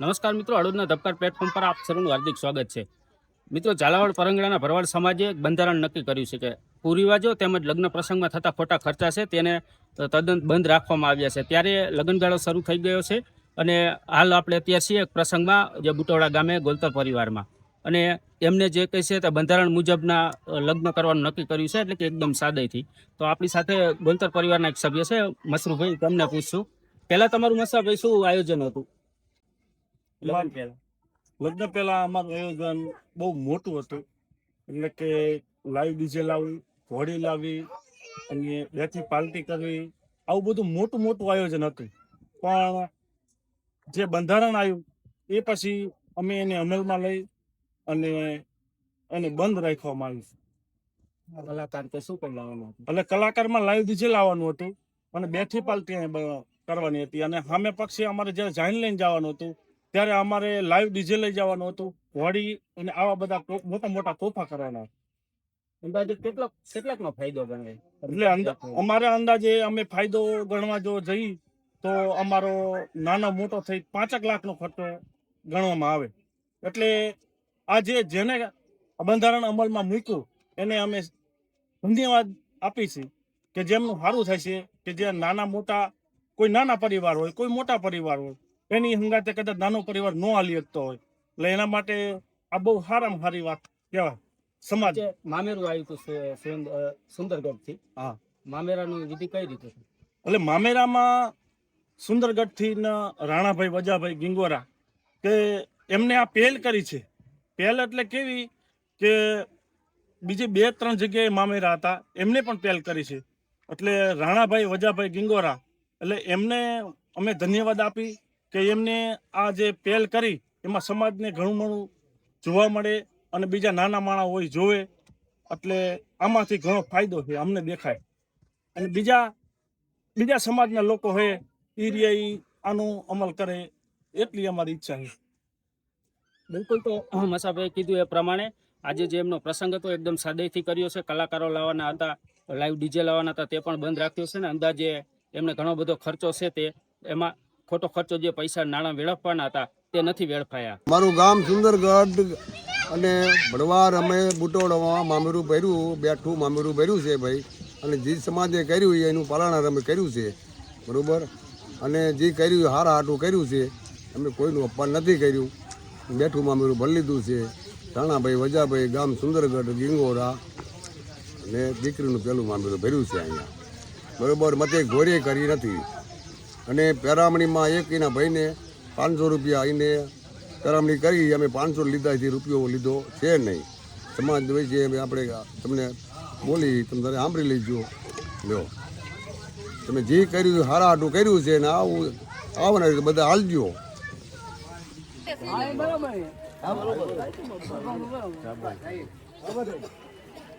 નમસ્કાર મિત્રો અડોદના ધબકાર પ્લેટફોર્મ પર આપ સૌનું હાર્દિક સ્વાગત છે. મિત્રો, ઝાલાવાડ પરંગડાના ભરવાડ સમાજે એક બંધારણ નક્કી કર્યું છે કે કુરિવાજો તેમજ લગ્ન પ્રસંગમાં થતા ખોટા ખર્ચા છે તેને તદ્દન બંધ રાખવામાં આવ્યા છે. ત્યારે લગ્નગાળો શરૂ થઈ ગયો છે અને હાલ આપણે અત્યારે છીએ એક પ્રસંગમાં જે બુટોડા ગામે ગોલતર પરિવારમાં. અને એમને જે કહે છે તે બંધારણ મુજબના લગ્ન કરવાનું નક્કી કર્યું છે એટલે કે એકદમ સાદાઈથી તો આપણી સાથે ગોલતર પરિવારના એક સભ્ય છે, મસરૂભાઈ, તમને પૂછશું. પહેલાં તમારું મસરાભાઈ, શું આયોજન હતું? લગ્ન પહેલા. લગ્ન પહેલા અમારું આયોજન બહુ મોટું હતું. એટલે કે લાઈવ ડીજે લાવવું ઘોડી લાવી અને બેથી પાર્ટી કરવી આવું બધું મોટું મોટું આયોજન હતું. પણ જે બંધારણ આવ્યું એ પછી અમે એને અમલમાં લઈ અને એને બંધ રાખવામાં આવ્યું કલાકાર કે શું કરી લાવવાનું હતું? એટલે કલાકારમાં લાઈવ ડીજે લાવવાનું હતું અને બેઠી પાર્ટી અહીં કરવાની હતી. અને સામે પક્ષે અમારે જ્યારે જાઈન લઈને જવાનું હતું ત્યારે અમારે લાઈવ ડીજે લઈ જવાનું હતું. ઘોડી અને આવા બધા મોટા મોટા તોફા કરવાના અંદાજે કેટલો કેટલાકનો ફાયદો ગણાય? એટલે અમારે અંદાજે અમે ફાયદો ગણવા જો જઈ તો અમારો નાનો મોટો થઈ પાંચેક લાખનો ખર્ચો ગણવામાં આવે. એટલે આ જે જેને બંધારણ અમલમાં મૂક્યું એને અમે ધન્યવાદ આપી છે કે જેમનું સારું થાય છે કે જે નાના મોટા કોઈ નાના પરિવાર હોય કોઈ મોટા પરિવાર હોય એની હંગાતે કદાચ નાનો પરિવાર ન હાલી શકતો હોય. એટલે એના માટે આ બહુ સારામાં સારી વાત કહેવાય. સમાજ. મામેરું આવ્યું હતું સુંદરગઢથી હા. મામેરાનું વિધિ કઈ રીતે એટલે મામેરામાં સુંદરગઢથી થી રાણાભાઈ વજાભાઈ ગિંગોરા કે એમને આ પહેલ કરી છે. પહેલ એટલે કેવી કે બીજી બે ત્રણ જગ્યાએ મામેરા હતા. એમને પણ પહેલ કરી છે. એટલે રાણાભાઈ વજાભાઈ ગિંગોરા એટલે એમને અમે ધન્યવાદ આપી. કે એમને આ જે પહેલ કરી, એમાં સમાજને ઘણું ઘણું જોવા મળે અને બીજા નાના માણા હોય જોવે, એટલે આમાંથી ઘણો ફાયદો છે, અમને દેખાય. અને બીજા બીજા સમાજના લોકો હોય, એ રહ્યા ઈ આનો અમલ કરે, એટલી અમારી ઈચ્છા છે. બિલકુલ તો મસાભાઈ કીધું એ પ્રમાણે, આજે જે એમનો પ્રસંગ હતો, એકદમ સાદેથી કર્યો છે, કલાકારો લાવવાના હતા લાઈવ ડીજે લાવવાના હતા, તે પણ બંધ રાખ્યો છે ને, અંદાજે એમને ઘણો બધો ખર્ચો છે તે, એમાં ખોટો ખર્ચો જે પૈસા નાણાં વેડફવાના હતા, તે નથી વેડફાયા. મારું ગામ સુંદરગઢ અને ભડવાર અમે બુટોડામાં મામેરું ભર્યું, બેઠું મામેરું ભર્યું છે ભાઈ. અને જે સમાજે કર્યું એનું પાલન અમે કર્યું છે, બરાબર? અને જે કર્યું હારા હાટું કર્યું છે, અમે કોઈનું અપમાન નથી કર્યું. બેઠું મામેરું ભરી લીધું છે. રાણાભાઈ વજાભાઈ, ગામ સુંદરગઢ, ગીંગોરા. અને દીકરીનું પેલું મામેરું ભર્યું છે અહીંયા. બરાબર? મતે ઘોરે કરી નથી. અને પેરામણીમાં એક એના ભાઈને પાંચસો રૂપિયા આવીને પેરામણી કરી, અમે પાંચસો લીધા લીધાથી રૂપિયો લીધો છે નહીં. સમાજ હોય છે આપણે તમને બોલી, તમે સાંભળી લેજો. લ્યો. તમે જે કર્યું હારા હાટું કર્યું છે, ને આવું આવવાના બધા હાલજો. બરાબર